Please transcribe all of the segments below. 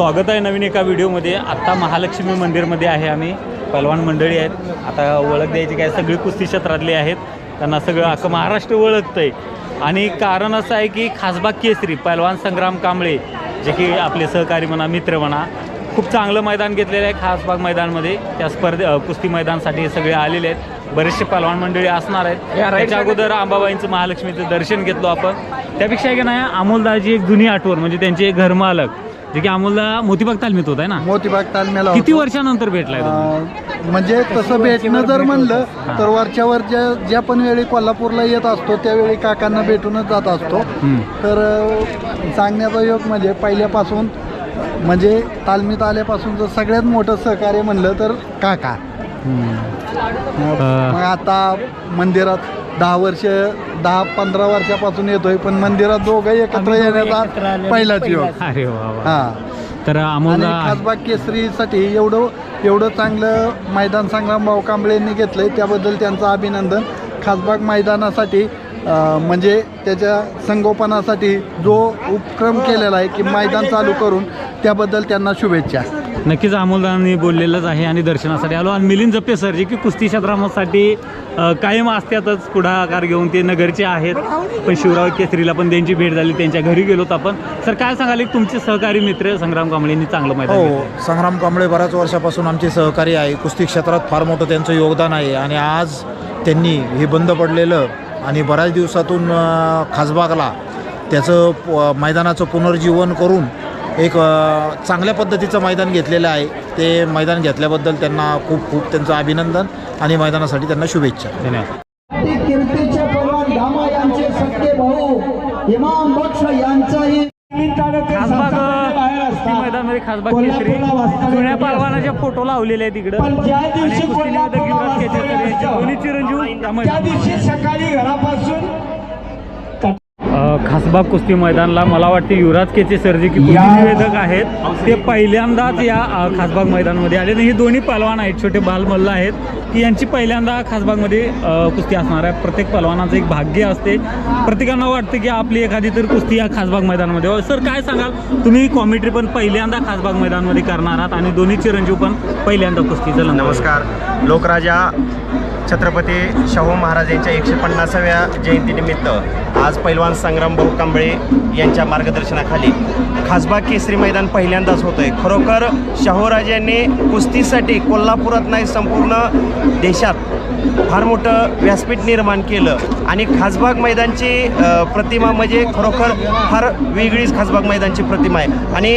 स्वागत आहे नवीन एका व्हिडिओमध्ये. आत्ता महालक्ष्मी मंदिरमध्ये आहे आम्ही. पहलवान मंडळी आहेत. आता ओळख द्यायची काय सगळी कुस्ती क्षेत्रातली आहेत. त्यांना सगळं अख्खं महाराष्ट्र ओळखतं आहे आणि कारण असं आहे की खासबाग केसरी पहलवान संग्राम कांबळे जे की आपले सहकारी म्हणा मित्र म्हणा खूप चांगलं मैदान घेतलेलं आहे खासबाग मैदानमध्ये. त्या स्पर्धे कुस्ती मैदानसाठी हे सगळे आलेले आहेत. बरेचसे पहलवान मंडळी असणार आहेत. त्याच्या अगोदर अंबाबाईंचं महालक्ष्मीचं दर्शन घेतलो आपण. त्यापेक्षा की नाही अमोलदाची एक जुनी आठवण म्हणजे त्यांचे घरमालक. जे की अमोलदा मोतीबाग तालमीत होत आहे ना मोतीबाग तालमेला किती होतो. वर्षानंतर भेटलाय? अं, म्हणजे तसं भेटणं जर म्हणलं तर वरच्यावर ज्या ज्या पण वेळी कोल्हापूरला येत असतो त्यावेळी काकांना भेटूनच जात असतो हम्म. तर अं, सांगण्याचा योग म्हणजे पहिल्यापासून म्हणजे तालमीत आल्यापासून जर सगळ्यात मोठं सहकार्य म्हणलं तर काका. मग आता मंदिरात दहा वर्ष दहा पंधरा वर्षापासून येतोय पण मंदिरात दोघं एकत्र येण्याचा पहिलाच योग. अरे वा वा. हा. तर आणि अमोलदा खासबाग केसरीसाठी एवढं एवढं चांगलं मैदान संग्राम भाऊ कांबळेंनी घेतलंय त्याबद्दल त्यांचं अभिनंदन. खासबाग मैदानासाठी अं, म्हणजे त्याच्या संगोपनासाठी जो उपक्रम केलेला आहे की मैदान चालू करून त्याबद्दल त्यांना शुभेच्छा. नक्कीच अमोलदानी बोललेलंच आहे आणि दर्शनासाठी आलो. आणि मिलिंद जप्पे सर जे की कुस्ती क्षेत्रासाठी अ, कायम असतातच पुढाकार घेऊन ते नगरचे आहेत. पण शिवराव केसरीला पण त्यांची भेट झाली त्यांच्या घरी गेलोत आपण. सर काय सांगाल? तुमचे सहकारी मित्र संग्राम कांबळेंनी चांगलं मैदान हो. संग्राम कांबळे बऱ्याच वर्षापासून आमचे सहकारी आहे. कुस्ती क्षेत्रात फार मोठं त्यांचं योगदान आहे. आणि आज त्यांनी हे बंद पडलेलं आणि बऱ्याच दिवसातून खासबागला त्याचं मैदानाचं पुनर्जीवन करून एक चांगल्या पद्धतीचं मैदान घेतलेलं आहे. ते मैदान घेतल्याबद्दल त्यांना खूप खूप त्यांचं अभिनंदन आणि मैदानासाठी त्यांना शुभेच्छा. धन्यवाद. इमाम बक्ष यांचाही खासबाग कुस्ती मैदानमध्ये खासबाग केसरी जुन्या पहलवानाच्या फोटो लावलेले आहेत तिकडं. ज्या दिवशी दोन्ही चिरंजीव त्या दिवशी सकाळी घरापासून खासबाग कुस्ती मैदानला मला वाटते युवराज केचे सर जे की कुस्ती निवेदक आहेत. ते पहिल्यांदाच या खासबाग मैदानामध्ये आले. आणि हे दोन्ही पहलवान आहेत छोटे बालमल्ल आहेत. की यांची पहिल्यांदा खासबागमध्ये कुस्ती असणार आहे. प्रत्येक पहलवानाचं एक भाग्य असते. प्रत्येकांना वाटतं की आपली एखादी तर कुस्ती या खासबाग मैदानामध्ये. सर काय सांगाल? तुम्ही कॉमेंट्री पण पहिल्यांदा खासबाग मैदानामध्ये करणार आहात आणि दोन्ही चिरंजीव पण पहिल्यांदा कुस्तीचं लंगर. नमस्कार. लोकराजा छत्रपती शाहू महाराज यांच्या एकशे पन्नासाव्या जयंतीनिमित्त आज पैलवान संग्राम भाऊ कांबळे यांच्या मार्गदर्शनाखाली खासबाग केसरी मैदान पहिल्यांदाच होतं आहे खरोखर शाहूराजांनी कुस्तीसाठी कोल्हापुरात नाही संपूर्ण देशात फार मोठं व्यासपीठ निर्माण केलं. आणि खासबाग मैदानची प्रतिमा म्हणजे खरोखर फार वेगळीच खासबाग मैदानची प्रतिमा आहे. आणि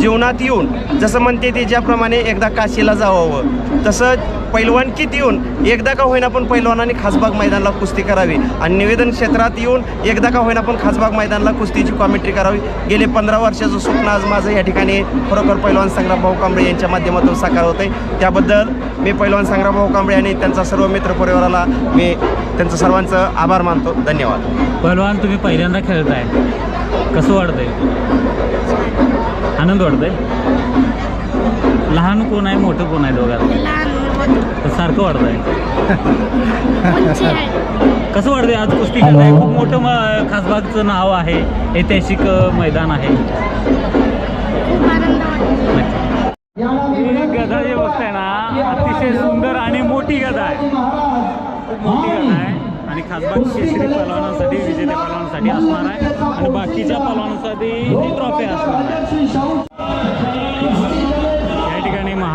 जीवनात येऊन जसं म्हणते ते ज्याप्रमाणे एकदा काशीला जावावं तसं पैलवानकीत येऊन एकदा का होईना पण पैलवानाने खासबाग मैदानाला कुस्ती करावी. आणि निवेदन क्षेत्रात येऊन एकदा का होईना पण खासबाग मैदानाला कुस्तीची कॉमेंट्री करावी. गेले पंधरा वर्षाचं स्वप्न आज माझं या ठिकाणी खरोखर पैलवान संग्राम भाऊ कांबळे यांच्या माध्यमातून साकार होतं आहे त्याबद्दल मी पैलवान संग्राम भाऊ कांबळे आणि त्यांचा सर्व मित्रपरिवाराला मी त्यांचं सर्वांचं आभार मानतो. धन्यवाद. पहलवान तुम्ही पहिल्यांदा खेळताय. कसं वाटतंय? आनंद वाटतंय? लहान कोण आहे मोठं कोण आहे मोठं तर सारखं आहे? कसं वाटतंय आज कुस्ती खेळताय. खूप मोठं म- खासबागचं नाव आहे. ऐतिहासिक मैदान आहे. गदा जे बघताय ना अतिशय सुंदर आणि मोठी गदा आहे खूप मोठी गदा आहे आणि खासबाग केसरी पलवानांसाठी विजेत्या पलवानांसाठी असणार आहे. आणि बाकीच्या पलवानांसाठी ही ट्रॉफी असणार आहे.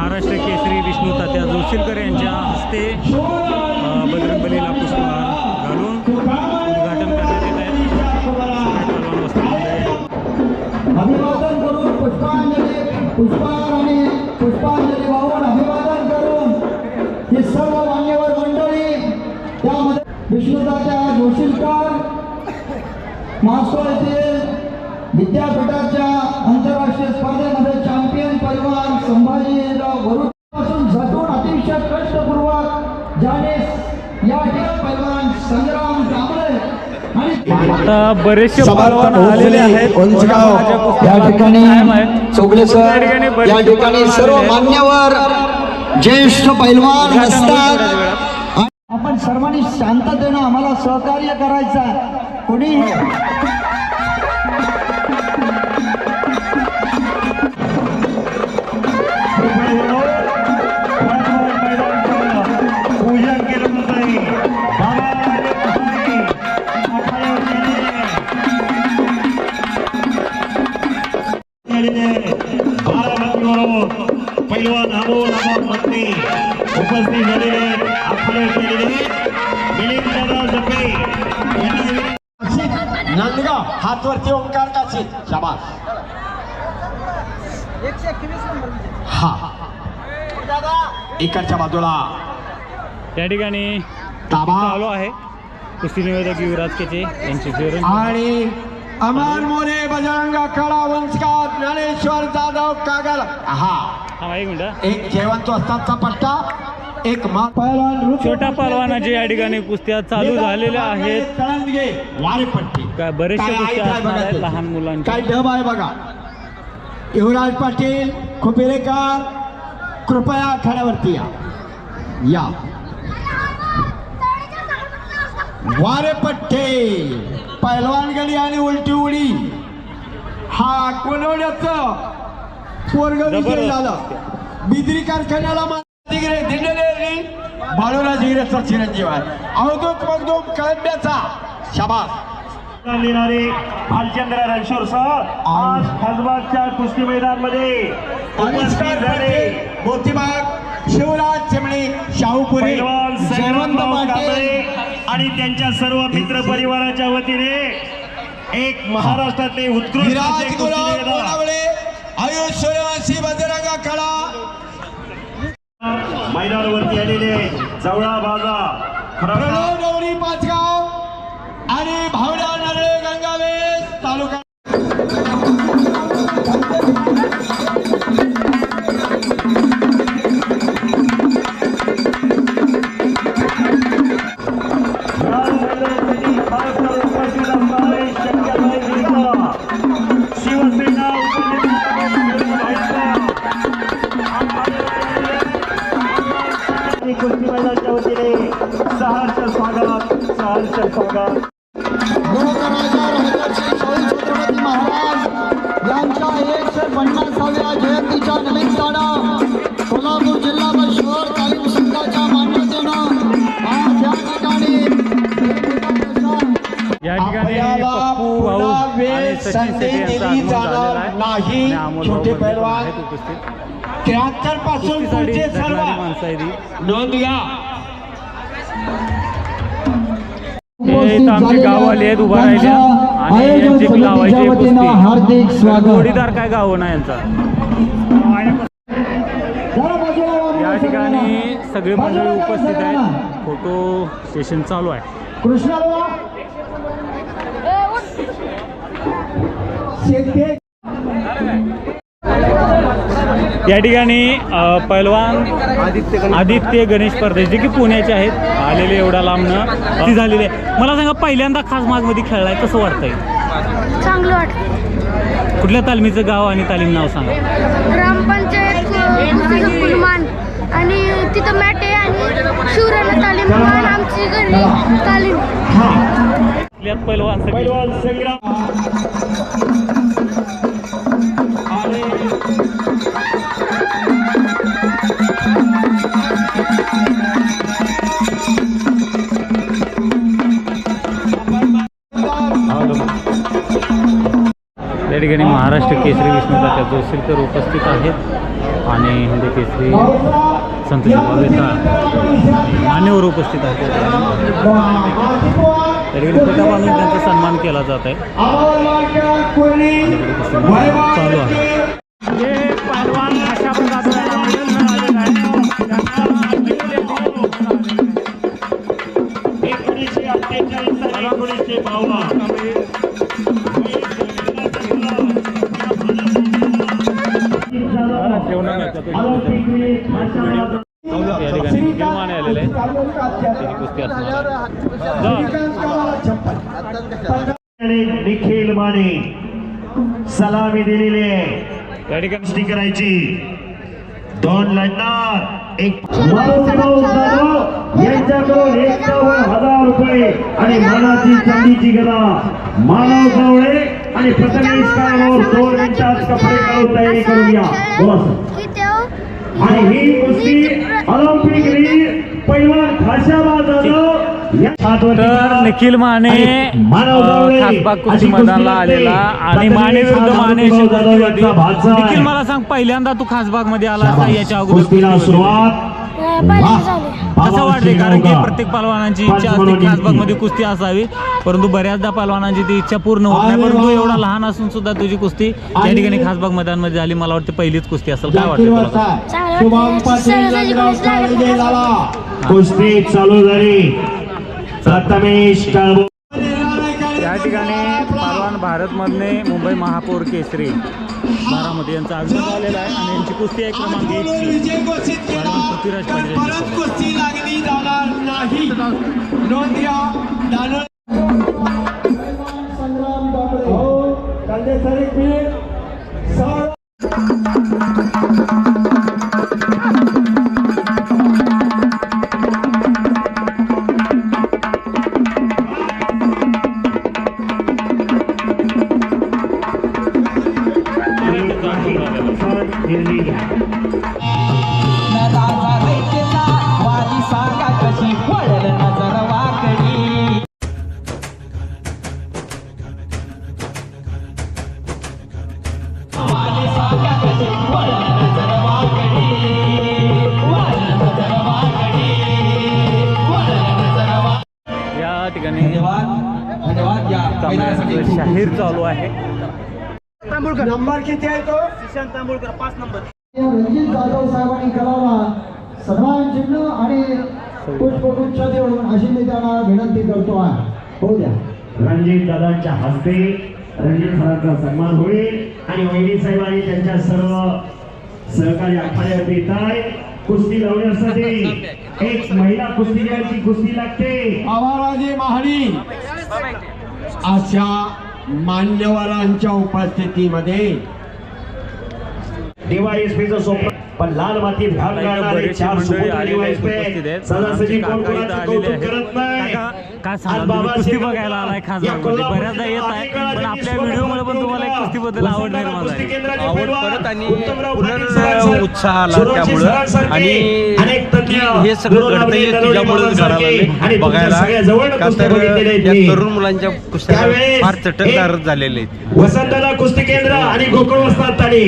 महाराष्ट्र केसरी विष्णू तात्या जोशीलकर यांच्या हस्ते अ, बजरंगबलीला पुष्पहार घालून उद्घाटन करण्यात येत आहे. अभिवादन करून पुष्पांजली पुष्पहार आणि पुष्पांजली वाहून अभिवादन करून हे सर्व मान्यवर मंडळी त्यामध्ये विष्णुदाच्या जोशीलकर मास्को येथील विद्यापीठाच्या आंतरराष्ट्रीय स्पर्धेमध्ये चॅम्पियन पैलवान संभाजीराव वरुडपासून झटून अतिशय कष्टपूर्वक ज्याने या ठिकाणी पैलवान संग्राम कांबळे आणि आता बरेचसे पहलवान आलेले आहेत कुस्ती या ठिकाणी. चौगले या सर ठिकाणी या ठिकाणी सर्व. मान्यवर ज्येष्ठ पैलवान असतात. आपण सर्वांनी शांततेनं आम्हाला सहकार्य करायचं कोणी इकडच्या बाजूला. त्या ठिकाणी ताबा. चालू आहे. कुस्ती निवेदक युवराज केचे यांची फेरून आणि अमर मोरे बजरंग आखाडा वंशकार ज्ञानेश्वर जाधव कागल. हा. एक मिनिट एक जयवंत वस्तादचा पट्टा एक छोट्या पलवानाचे या ठिकाणी कुस्त्या चालू झालेल्या आहेत. कळंदगे वारे पट्टी काय बरेचशा कुस्त्या लहान ते. मुलांच्या काय ढब आहे बघा. युवराज पाटील खुपेरेकर कृपया आखाड्यावरती या. या. वारे पट्टे पैलवान गडी आणि उलटी उडी. हा कोलवड्याचं पोरग विजय. झालं. बिद्री कारखान्याला बाळूराज हिरेचा चिरंजीव आहे अवधूत मगदूम कळंब्याचा. शाबास. देणारे भालचंद्र रणशोर सह आज खासबागच्या कुस्ती उपस्थित झाले. मोतीबाग शिवराज चिमणी शाहूपुरी जयवंत आणि त्यांच्या सर्व मित्र परिवाराच्या वतीने एक महाराष्ट्रातले उत्कृष्ट असे विराज कुस्ती गुलाब मैदान. कोणावळे आयुष सूर्यवंशी बजरंग खडा मैदानावरती आलेले जवळा बाजा प्रणव गौरी पाचगाव आणि भावड्या शिवसेना कुस्ती मैदानाच्या वतीने सहर्ष स्वागत सहर्ष स्वागत छोटे पैलवान. उपस्थित. त्र्याहत्तरपासून पुढचे सर्व नोंद घ्या हे. आमचे गाववाले आहेत उभा राहिल्या आणि यांची लावायची कुस्ती. हार्दिक जोडीदार काय गाव ना यांचा? या ठिकाणी सगळे मंडळी उपस्थित आहेत. फोटो सेशन चालू आहे. कृष्णाला शेते या ठिकाणी पैलवान आदित्य गणेश परदेश जे की पुण्याचे आहेत आलेले एवढ्या लांबनं ती झालेली आहे मला सांगा पहिल्यांदा खास मागमध्ये खेळलाय कसं वाटतंय? चांगलं वाटतं कुठल्या तालमीचं गाव आणि तालीम नाव सांगा? ग्रामपंचायत आणि तिथं मॅट आहे आणि शिवराला तालीम आणि आमची घरी तालीम. इथल्यात ठिकाणी महाराष्ट्र केसरी विष्णुदात्या जोशीलकर उपस्थित आहेत आणि हिंदी केसरी संत भावेता मान्यवर उपस्थित आहेत. त्याठिकाणी त्यांचा सन्मान केला जात आहे. चालू आहे. हे निखिल माने सलामी दिलेली आहे. कुस्ती करायची. दोन लढणार. एक यांच्याकडून एकावन्न हजार रुपये आणि मानाची चांदीची गदा. मानव जावळे आणि प्रथमेश काळावर दोन मिनिटात कपडे काढून तयारी करून घ्या बस. आणि ही कुस्ती ऑलिम्पिक तर निखिल माने खासबाग कुस्ती मैदानाला आलेला आणि माने विरुद्ध माने निखिल मला सांग पहिल्यांदा तू खासबागमध्ये आला याच्या अगोदर? सुरुवात. असं वाटते कारण की प्रत्येक पलवानांची इच्छा असते खासबागमध्ये कुस्ती असावी परंतु बऱ्याचदा पलवानांची ती इच्छा पूर्ण होत नाही परंतु एवढा लहान असून सुद्धा तुझी कुस्ती या ठिकाणी खासबाग मैदानमध्ये झाली. मला वाटतं पहिलीच कुस्ती असेल. काय वाटतं कुस्ती चालू झाली. प्रथमेश या ठिकाणी पलवान भारतमधने मुंबई महापौर केसरी. बारामती यांचा आगमन झालेला आहे आणि यांची कुस्ती आहे क्रमांक केला पृथ्वीराज परत यांच्यासोबत. कुस्ती लागली जाणार नाही. नोंद घ्या दानव. हो, कांदेसरी या ठिकाणी चालू आहे. नंबर किती आहे तो? रणजित जाधव साहेबांनी करावा. सन्मान चिन्ह आणि पुष्पगुच्छ देऊन अशी मी त्यांना विनंती करतो आहे. हो द्या. रणजित दादांच्या हस्ते रणजित सरांचा सन्मान होईल आणि वहिनी साहेबांनी त्यांच्या सर्व सहकारी आखाड्यावरती येत आहे. कुस्ती लावण्यासाठी एक महिला कुस्तीगराची कुस्ती लागते. आवाराजी महाडी. अशा मान्यवरांच्या उपस्थितीमध्ये डीवायएसपीचं स्वप्न पण लाल माती भाग बरेचसे चार सुपुत्र कोण कोणाचं कौतुक. करत नाही. काय सांगाल कुस्ती बघायला आलाय खासबागमध्ये कोल्हापूरच्या बऱ्याचदा येत आहे. पण आपल्या व्हिडिओमुळे पण तुम्हाला एक आवड निर्माण कुस्ती झाली केंद्राचे आवड परत आणि उत्साह आला त्यामुळं. आणि हे सगळं घडतंय तुझ्यामुळेच घडायला आणि बघायला का तर या. तरुण मुलांच्या कुस्त्या फार चटकदार झालेले आहेत. वसंतदादा कुस्ती केंद्र आणि गोकुळ वस्ताद ताडी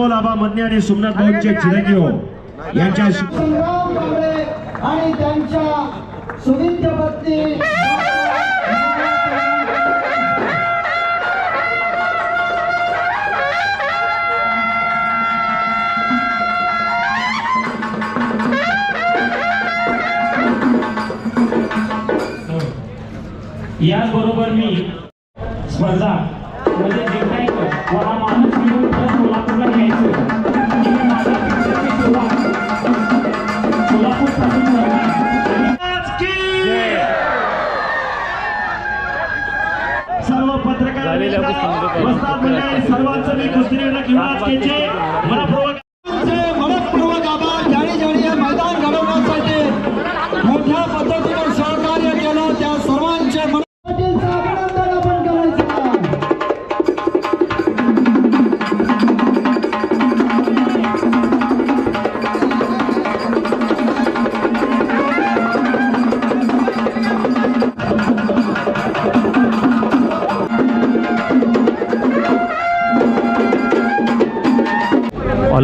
अमोल आबा मदने आणि सोमनाथ भाऊंचे चिरंजीव यांच्या संग्राम कांबळे आणि त्यांच्या सुविद्य पत्नी. याचबरोबर मी स्पर्धा म्हणजे जिंकायचं हा माणूस घेऊन सर्व पत्रकार सर्वांचं मी कुस्तीनगरला घेऊन आज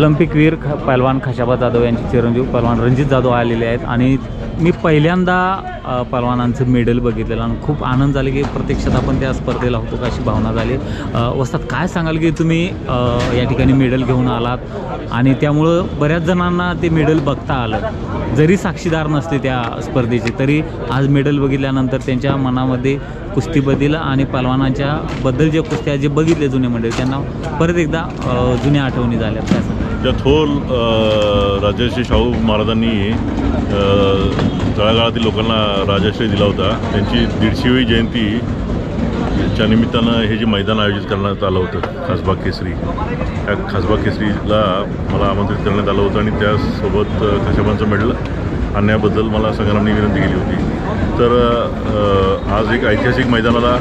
ऑलिम्पिक वीर ख पहलवान खशाबा जाधव यांचे चिरंजीव पहलवान रणजित जाधव आलेले आहेत. आणि मी पहिल्यांदा पहलवानांचं मेडल बघितलेलं आणि खूप आनंद झाले की प्रत्यक्षात आपण त्या स्पर्धेला होतो का अशी भावना झाली. वस्तात काय सांगाल की तुम्ही या ठिकाणी मेडल घेऊन आलात? आणि त्यामुळं बऱ्याच जणांना ते मेडल बघता आलं. जरी साक्षीदार नसते त्या स्पर्धेचे तरी आज मेडल बघितल्यानंतर त्यांच्या मनामध्ये कुस्तीबद्दल आणि पहलवानांच्या बद्दल जे कुस्त्या जे बघितले जुने मंडळी त्यांना परत एकदा जुन्या आठवणी झाल्या. त्यासाठी त्या ज्या थोर राजर्षी शाहू महाराजांनी तळागाळातील लोकांना राजाश्रय दिला होता. त्यांची दीडशेवी जयंती च्या निमित्तानं हे जे मैदान आयोजित करण्यात आलं होतं खासबाग केसरी. त्या खासबाग केसरीला मला आमंत्रित करण्यात आलं होतं आणि त्यासोबत कशाबांचं मेडल आणण्याबद्दल मला संग्रामने विनंती केली होती. तर आज एक ऐतिहासिक मैदानाला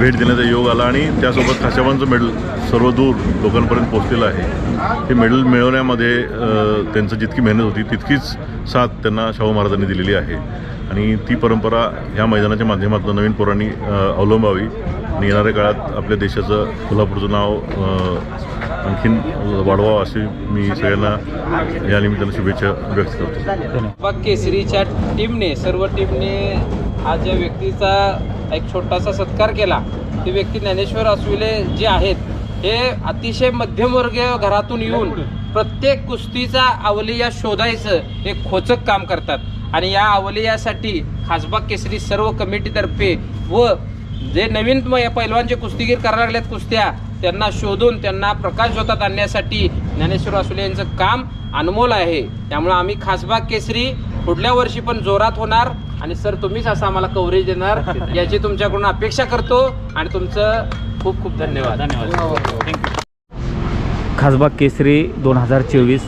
भेट देण्याचा योग आला आणि त्यासोबत खाशाबांचं मेडल सर्व दूर लोकांपर्यंत पोहोचलेलं आहे. हे मेडल मिळवण्यामध्ये त्यांचं जितकी मेहनत होती तितकीच साथ त्यांना शाहू महाराजांनी दिलेली आहे. आणि ती परंपरा ह्या मैदानाच्या माध्यमातून नवीन पोरांनी अवलंबावी. आणि येणाऱ्या काळात आपल्या देशाचं कोल्हापूरचं नाव आणखीन वाढवावं अशी मी सगळ्यांना या निमित्तानं शुभेच्छा व्यक्त करतो. बाग केसरीच्या टीमने सर्व टीमने आज या व्यक्तीचा एक छोटासा सत्कार केला. ती व्यक्ती ज्ञानेश्वर असविले जे आहेत हे अतिशय मध्यमवर्गीय घरातून येऊन प्रत्येक कुस्तीचा अवलिया शोधायचं एक खोचक काम करतात. आणि या अवलियासाठी खासबाग केसरी सर्व कमिटीतर्फे व जे नवीन म- पैलवानचे कुस्तीगीर करायला लागलेत कुस्त्या त्यांना शोधून त्यांना प्रकाश झोतात आणण्यासाठी ज्ञानेश्वर असुले यांचं काम अनमोल आहे. त्यामुळे आम्ही खासबाग केसरी पुढल्या वर्षी पण जोरात होणार. आणि सर तुम्हीच असं आम्हाला कव्हरेज देणार. याची तुमच्याकडून अपेक्षा करतो आणि तुमचं खूप खूप धन्यवाद. थँक्यू खासबाग केसरी दोन हजार चोवीस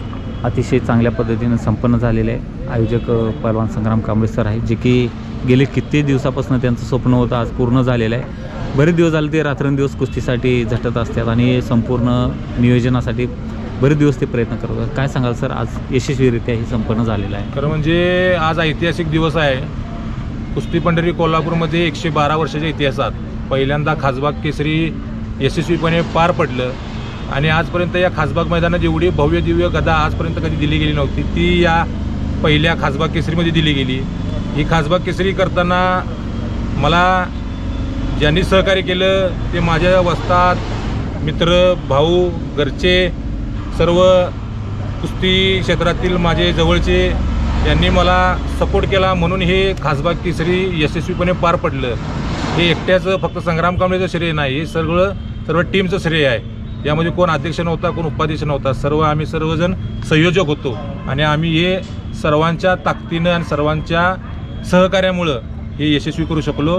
अतिशय चांगल्या पद्धतीनं संपन्न झालेलं आहे आयोजक पहलवान संग्राम कांबळे सर आहेत जे की गेले किती दिवसापासून त्यांचं स्वप्न होतं आज पूर्ण झालेलं आहे. बरेच दिवस झाले ते रात्रंदिवस कुस्तीसाठी झटत असतात आणि संपूर्ण नियोजनासाठी बरेच दिवस ते प्रयत्न करत होतात काय सांगाल सर? आज यशस्वीरित्या हे संपन्न झालेलं आहे. खरं म्हणजे आज ऐतिहासिक दिवस आहे. कुस्ती पंढरी कोल्हापूरमध्ये एकशे बारा वर्षाच्या इतिहासात पहिल्यांदा खासबाग केसरी यशस्वीपणे पार पडलं. आणि आजपर्यंत या खासबाग मैदानात एवढी भव्य दिव्य गदा आजपर्यंत कधी दिली गेली नव्हती. ती या पहिल्या खासबाग केसरीमध्ये दिली गेली. ही खासबाग केसरी करताना मला ज्यांनी सहकार्य केलं ते माझ्या वस्तात मित्र भाऊ घरचे सर्व कुस्ती क्षेत्रातील माझे जवळचे यांनी मला सपोर्ट केला म्हणून हे खासबाग तिसरी यशस्वीपणे पार पडलं. हे एकट्याचं फक्त संग्राम कांबळेचं श्रेय नाही हे सगळं सर्व टीमचं श्रेय आहे. यामध्ये कोण अध्यक्ष नव्हता कोण उपाध्यक्ष नव्हता सर्व आम्ही सर्वजण संयोजक होतो. आणि आम्ही हे सर्वांच्या ताकदीनं आणि सर्वांच्या सहकार्यामुळं हे यशस्वी करू शकलो.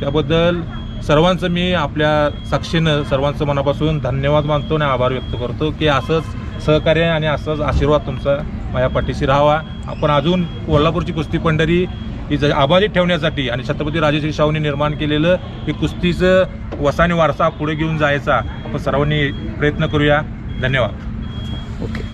त्याबद्दल सर्वांचं मी आपल्या साक्षीनं सर्वांचं मनापासून धन्यवाद मानतो आणि आभार व्यक्त करतो की असंच सहकार्य आणि असंच आशीर्वाद तुमचा माझ्या पाठीशी राहावा. आपण अजून कोल्हापूरची कुस्ती पंढरी ही ज आभारी ठेवण्यासाठी आणि छत्रपती राजेश शाहूंनी निर्माण केलेलं हे कुस्तीचं वसाने वारसा पुढे घेऊन जायचा आपण सर्वांनी प्रयत्न करूया. धन्यवाद. ओके.